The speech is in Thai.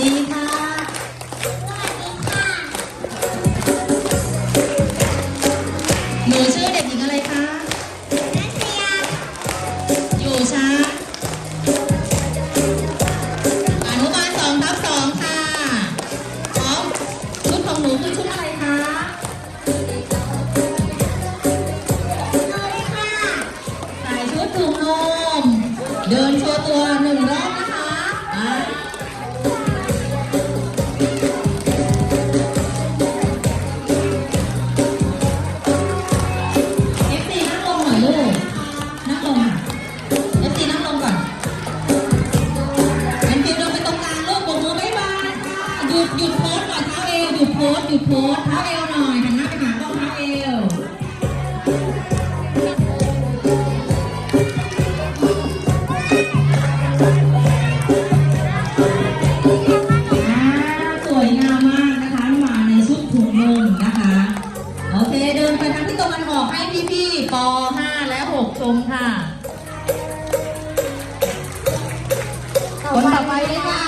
ดีค่ะ หนูชื่อเด็กหญิงอะไรคะ อยู่ช้าอนุบาลสองทับสองค่ะพร้อมชุดของหนูคือชุดอะไรคะ ใส่ชุดถุงนม เดินโชว์ตัวหนึ่งรอบ ยุดหยุดโพสก่อนเท้าเอวหยุดโพสหยุดโพสเท้าเอวหน่อยหันหน้าไปหากล้องเท้าเอวสวยงามมากนะคะมาในชุดถุงนมนะคะ โอเคเดินไปทางที่ตะวันออกให้พี่ๆป .5 และ 6 ชมค่ะ คนต่อไปเลยค่ะ